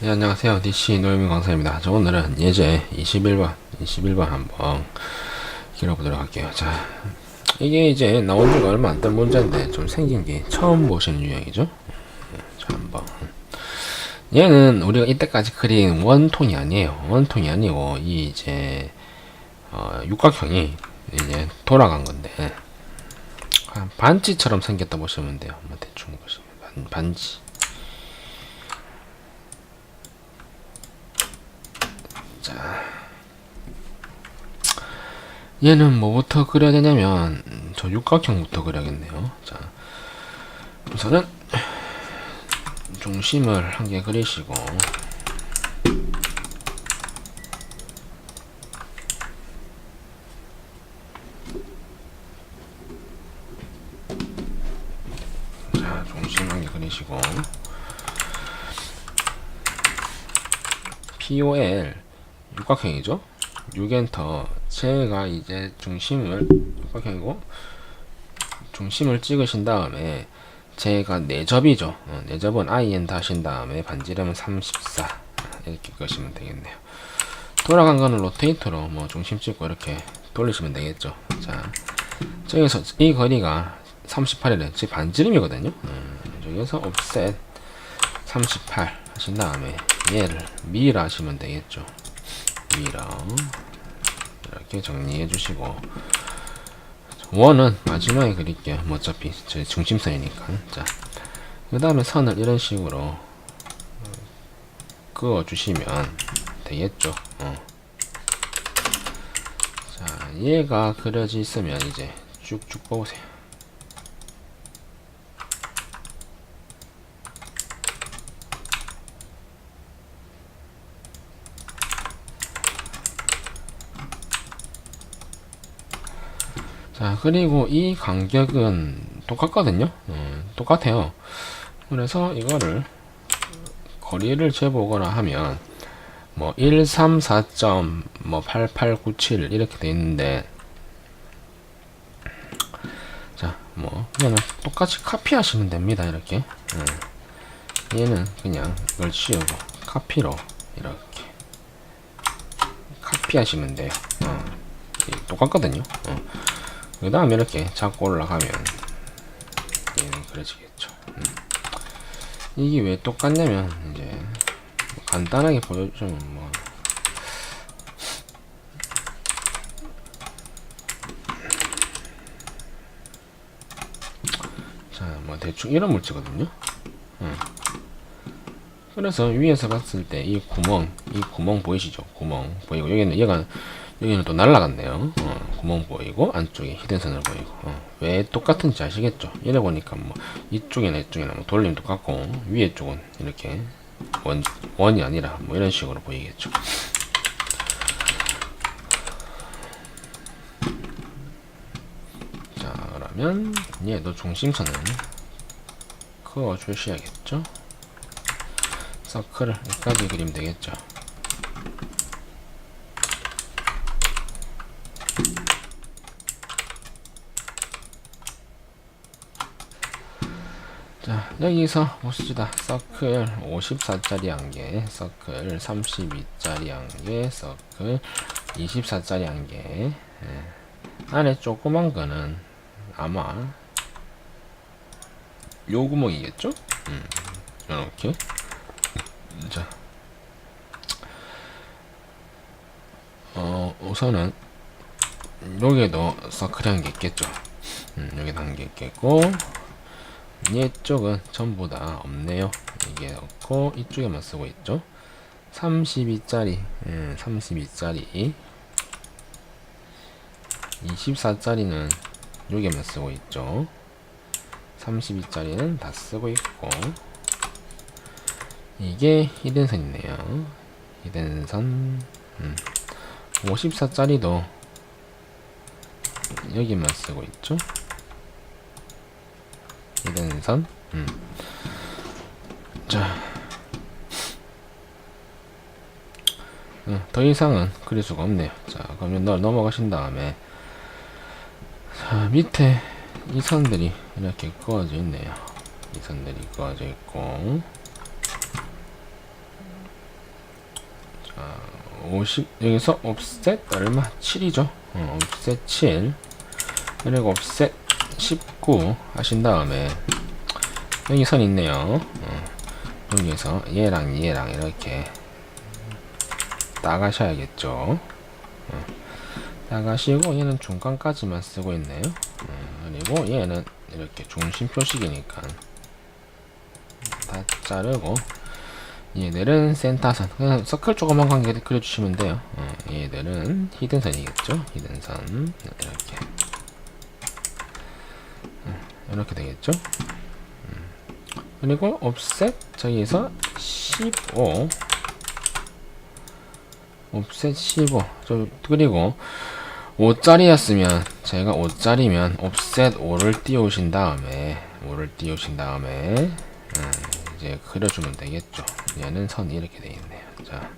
네, 안녕하세요. DC 노영민 강사입니다. 자, 오늘은 예제 21번, 21번 한번 길어보도록 할게요. 자, 이게 이제 나온 지가 얼마 안 된 문제인데 좀 생긴 게 처음 보시는 유형이죠. 자, 한번. 얘는 우리가 이때까지 그린 원통이 아니에요. 원통이 아니고 이 이제 어, 육각형이 이제 돌아간 건데 한 반지처럼 생겼다 보시면 돼요. 뭐 대충 보시면 반, 반지. 얘는 뭐부터 그려야 되냐면 음, 저 육각형부터 그려야겠네요. 자, 우선은 중심을 한 개 그리시고 자, 중심 한 개 그리시고 POL 육각형이죠? 6엔터. 제가 이제 중심을 육각형이고 중심을 찍으신 다음에 제가 내접이죠. 어, 내접은 IN 다신 다음에 반지름은 34 이렇게 끄시면 되겠네요. 돌아간 거는 로테이터로 뭐 중심 찍고 이렇게 돌리시면 되겠죠. 자 저기서 이 거리가 38이래 제 반지름이거든요. 음, 여기서 offset 38 하신 다음에 얘를 미라 하시면 되겠죠. 미라 이렇게 정리해 주시고. 원은 마지막에 그릴게요 뭐 어차피 제 중심선이니까. 자 그 다음에 선을 이런 식으로 그어 주시면 되겠죠. 어. 자 얘가 그려져 있으면 이제 쭉쭉 뽑으세요 자 그리고 이 간격은 똑같거든요 어, 똑같아요 그래서 이거를 거리를 재보거나 하면 뭐 134.8897 이렇게 돼 있는데 자 뭐 그냥 똑같이 카피하시면 됩니다 이렇게 음. 얘는 그냥 이걸 씌우고 카피로 이렇게 카피하시면 돼요 어. 이게 똑같거든요 어. 그 다음에 이렇게 잡고 올라가면 얘는 그려지겠죠 음. 이게 왜 똑같냐면 이제 뭐 간단하게 보여주면 뭐 자, 뭐 대충 이런 물체거든요. 음. 그래서 위에서 봤을 때 이 구멍, 이 구멍 보이시죠? 구멍 보이고 여기는 얘가 여기는 또 날라갔네요. 어, 구멍 보이고 안쪽에 히든선을 보이고 어, 왜 똑같은지 아시겠죠? 이래 보니까 뭐 이쪽이나 이쪽이나 뭐 돌림 똑같고 위에 쪽은 이렇게 원 원이 아니라 뭐 이런 식으로 보이겠죠. 자 그러면 얘도 중심선을 그어 주셔야겠죠. 서클을 여기까지 그리면 되겠죠. 자 여기서 보시다. 서클 54짜리 한개 서클 32짜리 한개 서클 24짜리 한개. 예. 안에 조그만 거는 아마 요 구멍이겠죠? 음, 이렇게. 자. 어, 우선은 여기에도 서클이 한 개 있겠죠? 음, 여기도 한 개 있겠고 이쪽은 전부 다 없네요. 이게 없고 이쪽에만 쓰고 있죠. 32짜리, 음, 32짜리, 24짜리는 여기에만 쓰고 있죠. 32짜리는 다 쓰고 있고 이게 히든선이네요. 히든선, 음, 54짜리도 여기만 쓰고 있죠. 203. 음. 자. 음, 더 이상은 그릴 수가 없네요. 자, 그러면 널 넘어가신 다음에, 자, 밑에 이 선들이 이렇게 꺼져 있네요. 이 선들이 꺼져 있고, 자, 50, 여기서 offset 얼마? 7이죠. 어, offset 7. 그리고 offset 10 잡고 하신 다음에 여기 선 있네요. 어, 여기에서 얘랑 얘랑 이렇게 나가셔야겠죠. 어, 나가시고 얘는 중간까지만 쓰고 있네요. 어, 그리고 얘는 이렇게 중심 표식이니까 다 자르고 얘들은 센터선 그냥 서클 조그만 관계 그려주시면 돼요. 얘들은 히든선이겠죠? 히든선. 이렇게. 이렇게 되겠죠. 음. 그리고 옵셋 저기에서 15 옵셋 15 저, 그리고 5짜리였으면 제가 5짜리면 옵셋 5를 띄우신 다음에 5를 띄우신 다음에 음, 이제 그려주면 되겠죠. 얘는 선이 이렇게 돼 있네요. 자.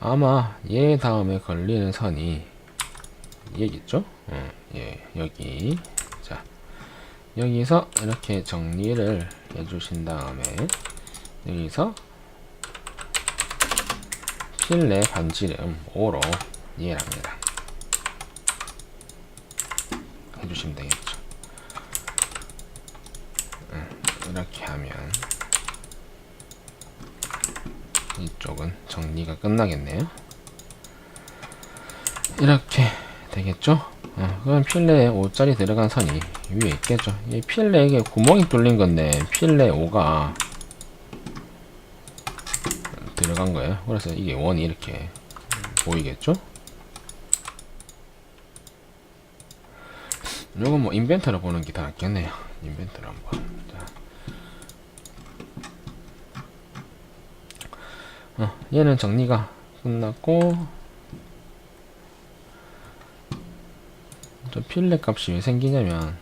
아마 얘 다음에 걸리는 선이 얘겠죠 음, 예 여기 자 여기서 이렇게 정리를 해주신 다음에 여기서 필레 반지름 5로 얘랑 얘랑 해주시면 되겠죠. 음, 이렇게 하면 이쪽은 정리가 끝나겠네요. 이렇게 되겠죠? 어, 그럼 필레에 5짜리 들어간 선이 위에 있겠죠. 이 필레에 구멍이 뚫린 건데 필레 5가 들어간 거예요. 그래서 이게 원이 이렇게 보이겠죠? 요건 뭐 인벤터로 보는 게더 낫겠네요. 인벤터로 한번. 자. 어, 얘는 정리가 끝났고 저 필렛 값이 왜 생기냐면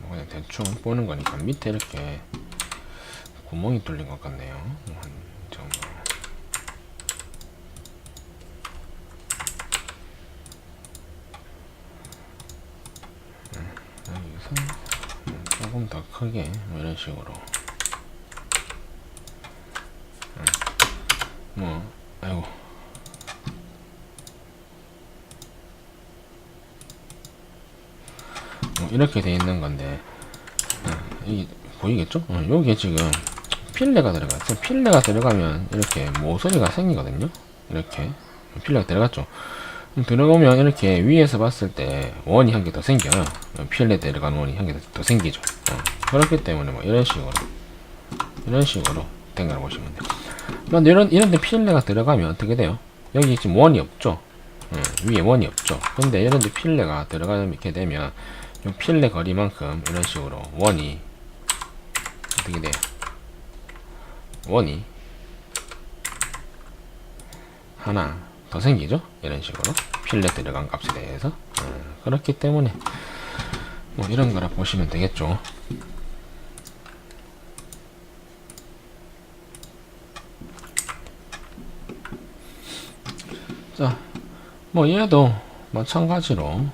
뭐 대충 보는 거니까 밑에 이렇게 구멍이 뚫린 것 같네요. 한이 정도. 음, 여기서 음, 조금 더 크게 뭐 이런 식으로. 음, 뭐 아이고. 뭐 이렇게 돼 있는 건데 이 보이겠죠? 어, 여기에 지금 필레가 들어갔어. 필레가 들어가면 이렇게 모서리가 생기거든요. 이렇게 필레가 들어갔죠. 그럼 들어오면 이렇게 위에서 봤을 때 원이 한 개 더 생겨요. 필레 들어간 원이 한 개 더 생기죠. 어, 그렇기 때문에 뭐 이런 식으로 이런 식으로 생각해 보시면 돼요. 그런데 이런 이런 데 필레가 들어가면 어떻게 돼요? 여기 지금 원이 없죠. 어, 위에 원이 없죠. 근데 이런 데 필레가 들어가게 되면 이 필레 거리만큼 이런 식으로 원이 어떻게 돼요? 원이 하나 더 생기죠? 이런 식으로 필레 들어간 값에 대해서 어, 그렇기 때문에 뭐 이런 거라 보시면 되겠죠. 자, 뭐 얘도 마찬가지로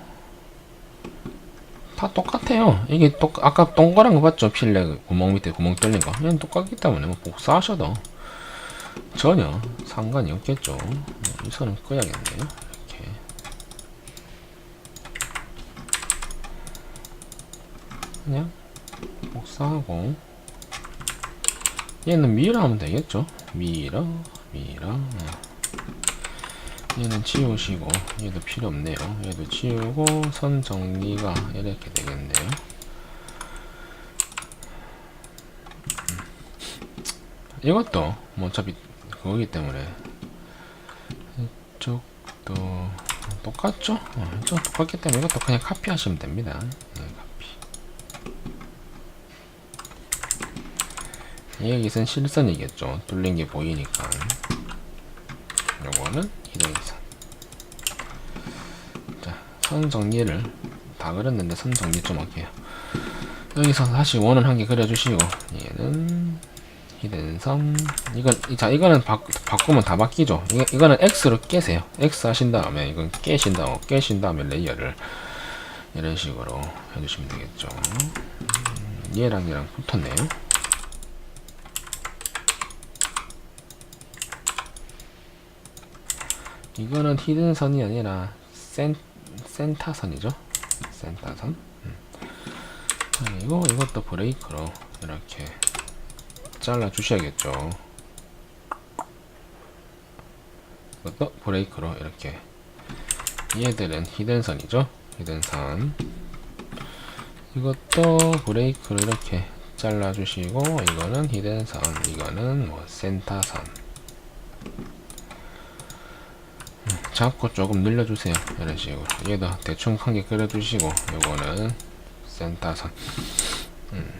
다 똑같아요. 이게 똑 아까 동그란 거 봤죠? 필레 구멍 밑에 구멍 뚫린 거. 얘는 똑같기 때문에 뭐 복사하셔도 전혀 상관이 없겠죠. 이 선은 꺼야겠네요. 이렇게. 그냥 복사하고 얘는 미러 하면 되겠죠. 미러, 미러. 어. 얘는 지우시고 얘도 필요 없네요 얘도 지우고 선 정리가 이렇게 되겠네요 음. 이것도 뭐 어차피 그거기 때문에 이쪽도 똑같죠? 어, 이쪽 똑같기 때문에 이것도 그냥 카피 하시면 됩니다 네, 카피 여기선 실선이겠죠 뚫린 게 보이니까 요거는 히든선 자, 선 정리를 다 그렸는데 선 정리 좀 할게요. 여기서 다시 원은 한개 그려주시고 얘는 히든선. 이건 이- 자 이거는 바, 바꾸면 다 바뀌죠. 이거, 이거는 X로 깨세요. X 하신 다음에 이건 깨신 다음 깨신 다음에 레이어를 이런 식으로 해주시면 되겠죠. 음, 얘랑 얘랑 붙었네요 이거는 히든선이 아니라 센, 센타선이죠? 센타선? 음. 그리고 이것도 브레이크로 이렇게 잘라 주셔야겠죠. 이것도 브레이크로 이렇게. 얘들은 히든선이죠? 히든선. 이것도 브레이크로 이렇게 잘라 주시고 이거는 히든선. 이거는 뭐 센터선. 음, 잡고 조금 늘려주세요. 이런 식으로 얘도 대충 한개 그려주시고 이거는 센터선. 음.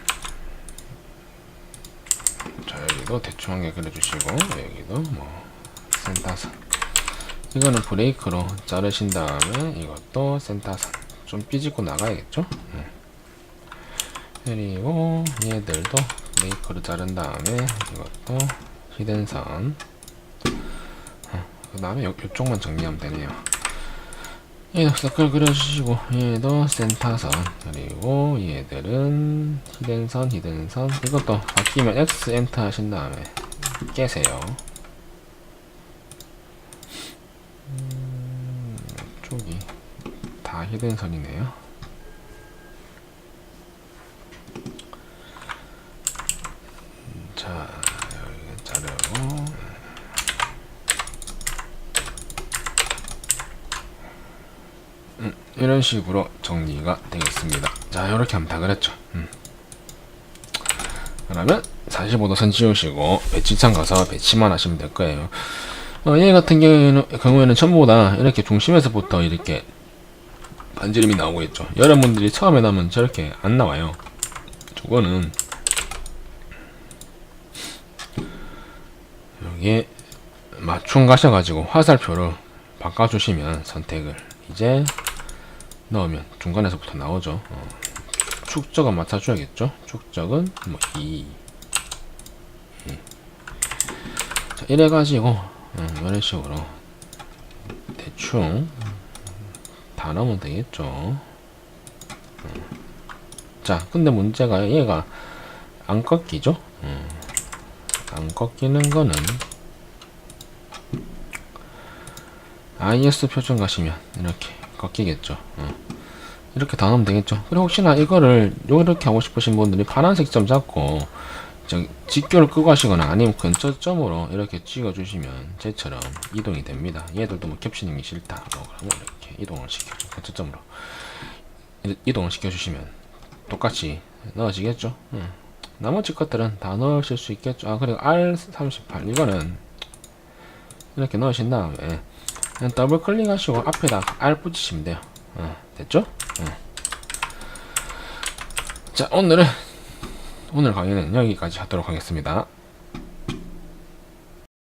자 여기도 대충 한개 그려주시고 여기도 뭐 센터선. 이거는 브레이크로 자르신 다음에 이것도 센터선. 좀 삐집고 나가야겠죠? 음. 그리고 얘들도 브레이크로 자른 다음에 이것도 히든선 그 다음에 이쪽만 정리하면 되네요. 얘도 서클 그려주시고 얘도 센터선 그리고 얘들은 히든선 히든선. 이것도 바뀌면 X 엔터 하신 다음에 깨세요. 음, 이쪽이 다 히든선이네요. 음, 자 여기 자르고 음, 이런 식으로 정리가 되겠습니다. 자, 이렇게 하면 다 그랬죠. 음. 그러면 45도 선 지우시고 배치창 가서 배치만 하시면 될 거예요. 어, 얘 같은 경우에는, 경우에는 전부 다 이렇게 중심에서부터 이렇게 반지름이 나오고 있죠. 여러분들이 처음에 나면 저렇게 안 나와요. 저거는 여기에 맞춤 가셔가지고 화살표를 바꿔주시면 선택을 이제 넣으면 중간에서부터 나오죠. 어. 축적은 맞춰줘야겠죠. 축적은 뭐 2. 자, 이래가지고 음, 이런 식으로 대충 다 넣으면 되겠죠. 음. 자, 근데 문제가 얘가 안 꺾이죠. 음. 안 꺾이는 거는 IS 표준 가시면 이렇게 꺾이겠죠. 어. 이렇게 다 넣으면 되겠죠. 그리고 혹시나 이거를 이렇게 하고 싶으신 분들이 파란색 점 잡고 저 직교를 끄고 하시거나 아니면 근처 점으로 이렇게 찍어 주시면 쟤처럼 이동이 됩니다. 얘들도 뭐 겹치는 게 싫다. 뭐 그러면 이렇게 이동을 시켜줘. 근처 점으로 이- 이동을 시켜 주시면 똑같이 넣어지겠죠. 음. 나머지 것들은 다 넣으실 수 있겠죠. 아 그리고 R38 이거는 이렇게 넣으신 다음에 그냥 더블 클릭하시고 앞에다 R 붙이시면 돼요. 어, 됐죠? 어. 자, 오늘은 오늘 강의는 여기까지 하도록 하겠습니다.